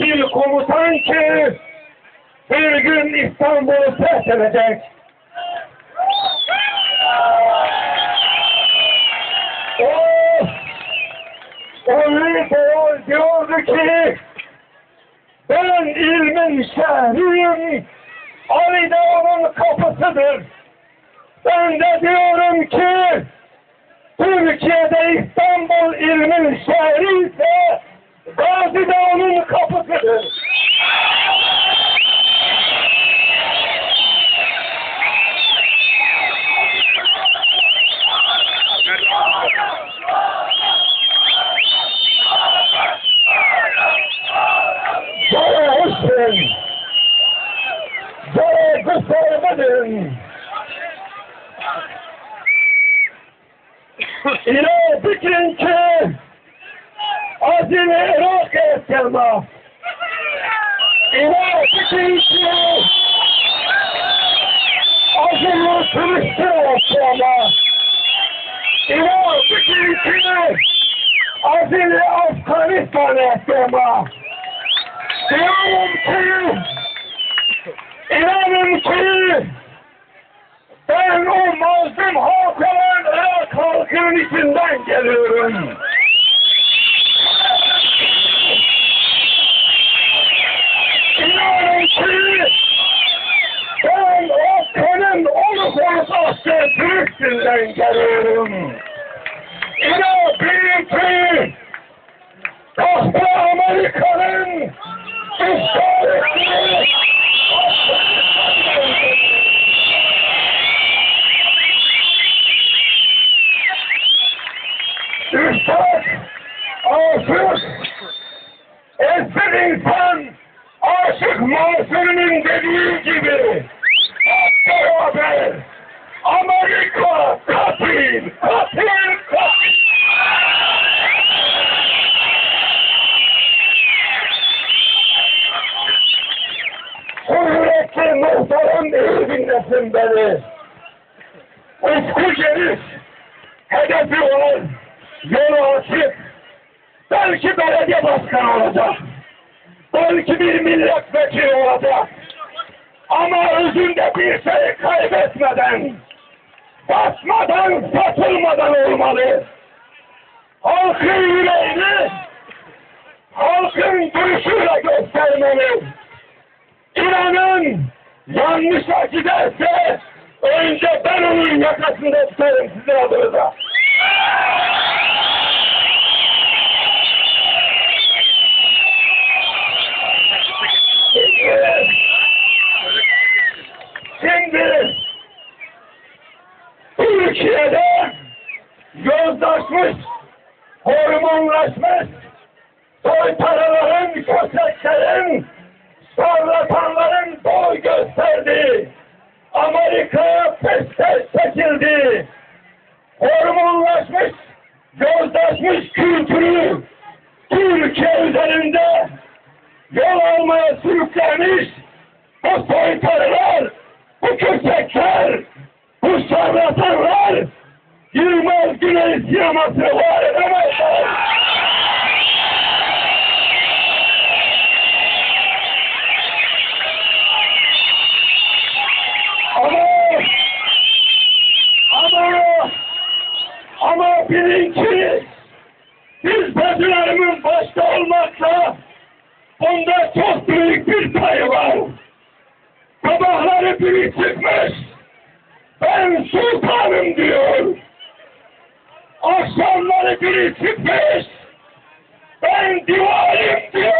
bir komutan ki bir gün İstanbul'u fethedecek. O, o lider diyordu ki ben ilmin şehriyim, Ali onun kapısıdır. Ben de diyorum ki Türkiye'de İstanbul ilmin şehri ise Gazi de onun kapısıdır. Zara hoşsun. Fikrin ki azile Irak ettirme. İle fikrin ki azile Filistin ettirme. İle fikrin ki azile Afganistan ettirme. Diyorum ki inanın ki ben o mazlum halk olan Irak halkının içinden geliyorum. İnanın ki ben kanın onu asker Filistin'den geliyorum. Bilin ki kahpe Amerika'nın işgal ettiği Üstad, aşık, eski insan, aşık Mansur'un dediği gibi, dinlesin beni. Ufku geniş, hedefi var, yolu açık. Belki belediye başkanı olacak. Belki bir milletvekili olacak. Ama özünde bir şey kaybetmeden, basmadan, satılmadan olmalı. Halkın yüreğini, halkın duruşuyla göstermeli. İnanın yanlış giderse önce ben onun yakasında tutarım sizin adınıza. Şimdi Türkiye'de yozlaşmış, hormonlaşmış, soytaraların, köseklerin, şarlatanların boy gösterdi. Amerika'ya peşte çekildi. Hormonlaşmış, yozlaşmış kültürü Türkiye üzerinde yol almaya sürüklenmiş bu soytarılar, bu kösekler, bu şarlatanlar Yılmaz Güney sinemasını var edemezler. Bir payı var. Sabahları biri çıkmış ben sultanım diyor. Akşamları biri çıkmış ben divalim diyor.